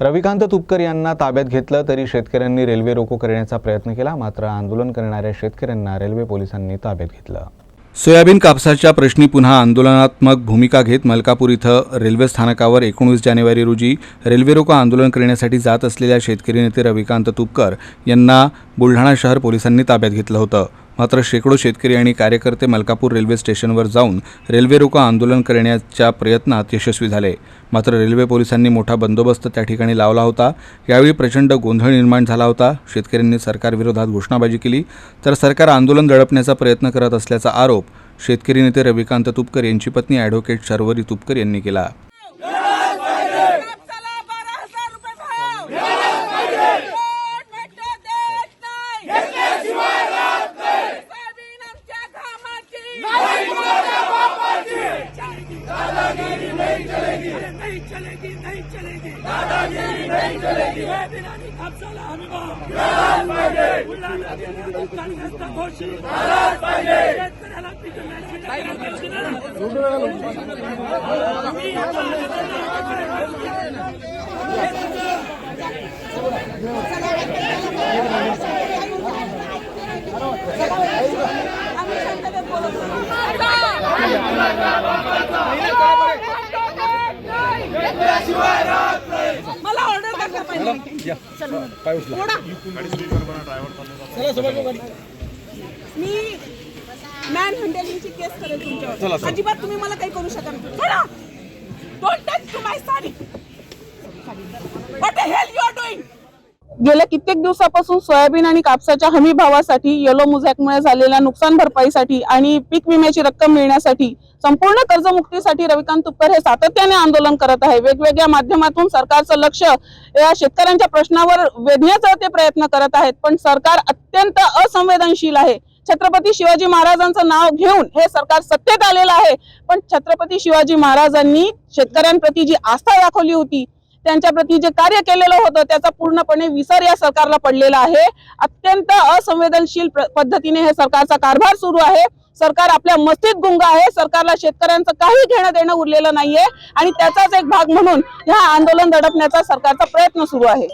रविकांत तुपकर यांना ताब्यात घेतलं तरी शेतकऱ्यांनी रेल्वे रोको करण्याचा प्रयत्न केला मात्र आंदोलन करणाऱ्या शेतकऱ्यांना रेल्वे पोलिसांनी ताब्यात घेतलं. सोयाबीन कापसाच्या प्रश्नी पुन्हा आंदोलनात्मक भूमिका घेत मलकापूर इथं रेल्वे स्थानकावर एकोणीस जानेवारी रोजी रेल्वे रोको आंदोलन करण्यासाठी जात असलेल्या शेतकरी नेते रविकांत तुपकर यांना बुलढाणा शहर पोलिसांनी ताब्यात घेतलं होतं. मात्र शेकडो शेतकरी आणि कार्यकर्ते मलकापूर रेल्वे स्टेशनवर जाऊन रेल्वे रोको आंदोलन करण्याच्या प्रयत्नात यशस्वी झाले. मात्र रेल्वे पोलिसांनी मोठा बंदोबस्त त्या ठिकाणी लावला होता. यावेळी प्रचंड गोंधळ निर्माण झाला होता. शेतकऱ्यांनी सरकारविरोधात घोषणाबाजी केली. तर सरकार आंदोलन दडपण्याचा प्रयत्न करत असल्याचा आरोप शेतकरी नेते रविकांत तुपकर यांची पत्नी ॲडव्होकेट शर्वरी तुपकर यांनी केला. नहीं चलेगी नहीं चलेगी दादागिरी नहीं चलेगी सोयाबीन आणि कापसाला हमी भाव बुलढाणा जिल्ह्यात नुकसानग्रस्त घोषित शेतकऱ्याला पीक विम्याची करता पाहिजे ओढा. मी मॅन हँडलिंगची केस करेल तुमच्यावर. अजिबात तुम्ही मला काही करू शकत नाही. my गेल्या कित्येक दिवसापासून सोयाबीन आणि कापसाच्या हमी भावासाठी येलो मुझॅकमुळे झालेल्या नुकसान भरपाईसाठी आणि पीक विम्याची रक्कम मिळण्यासाठी संपूर्ण कर्जमुक्तीसाठी रविकांत तुपकर हे सातत्याने आंदोलन करत आहे. वेगवेगळ्या माध्यमातून सरकारचं लक्ष या शेतकऱ्यांच्या प्रश्नावर वेधण्याचा ते प्रयत्न करत आहेत. पण सरकार अत्यंत असंवेदनशील आहे. छत्रपती शिवाजी महाराजांचं नाव घेऊन हे सरकार सत्तेत आलेलं आहे. पण छत्रपती शिवाजी महाराजांनी शेतकऱ्यांप्रती जी आस्था दाखवली होती त्यांच्या प्रती जे कार्य केलेलं होतं त्याचा पूर्णपणे विसर या सरकारला पडलेला आहे. अत्यंत असंवेदनशील पद्धतीने हे सरकारचा कारभार सुरू आहे. सरकार आपल्या मस्तीत गुंग आहे. सरकारला शेतकऱ्यांचं काही घेणं देणं उरलेलं नाहीये. आणि त्याचाच एक भाग म्हणून ह्या आंदोलन दडपण्याचा सरकारचा प्रयत्न सुरू आहे.